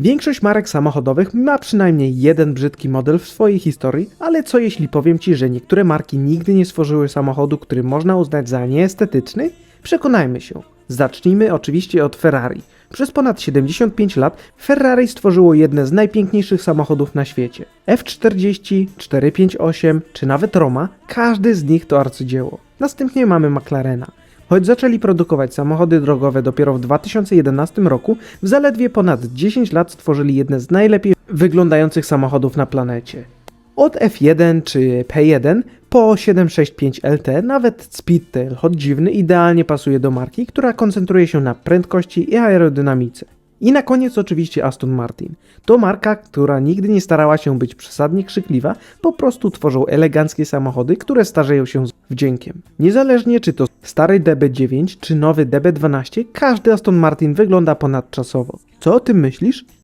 Większość marek samochodowych ma przynajmniej jeden brzydki model w swojej historii, ale co jeśli powiem Ci, że niektóre marki nigdy nie stworzyły samochodu, który można uznać za nieestetyczny? Przekonajmy się. Zacznijmy oczywiście od Ferrari. Przez ponad 75 lat Ferrari stworzyło jedne z najpiękniejszych samochodów na świecie. F40, 458 czy nawet Roma, każdy z nich to arcydzieło. Następnie mamy McLarena. Choć zaczęli produkować samochody drogowe dopiero w 2011 roku, w zaledwie ponad 10 lat stworzyli jedne z najlepiej wyglądających samochodów na planecie. Od F1 czy P1 po 765 LT nawet Speedtail, choć dziwny, idealnie pasuje do marki, która koncentruje się na prędkości i aerodynamice. I na koniec oczywiście Aston Martin. To marka, która nigdy nie starała się być przesadnie krzykliwa, po prostu tworzą eleganckie samochody, które starzeją się z wdziękiem. Niezależnie czy to stary DB9 czy nowy DB12, każdy Aston Martin wygląda ponadczasowo. Co o tym myślisz?